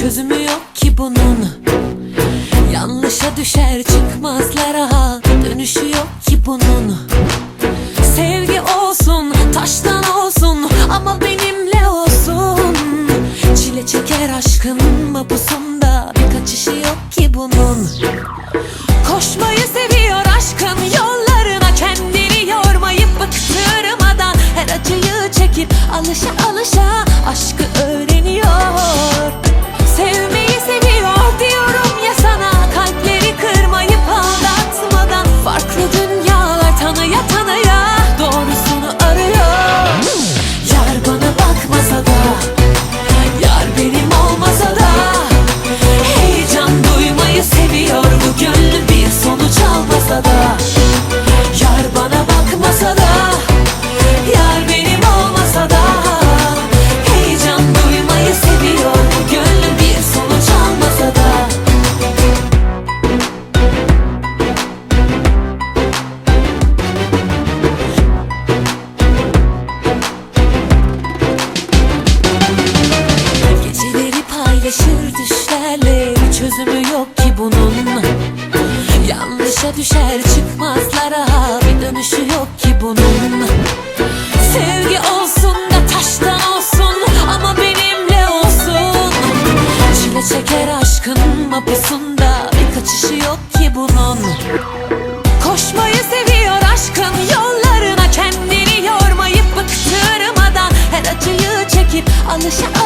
çözümü yok ki bunun. Yanlışa düşer çıkmazlara Dönüşü yok ki bunun. Sevgi olsun taştan olsun Ama benimle olsun. Çile çeker aşkın mapusunda Bir kaçışı yok ki bunun. Koşmayı Bir çözümü yok ki bunun. Yanlışa düşer çıkmazlara Bir dönüşü yok ki bunun. Sevgi olsun da taştan olsun Ama benimle olsun. Çile çeker aşkın mapusunda Bir kaçışı yok ki bunun. Koşmayı seviyor aşkın yollarına Kendini yormayıp bıktırmadan Her acıyı çekip alışa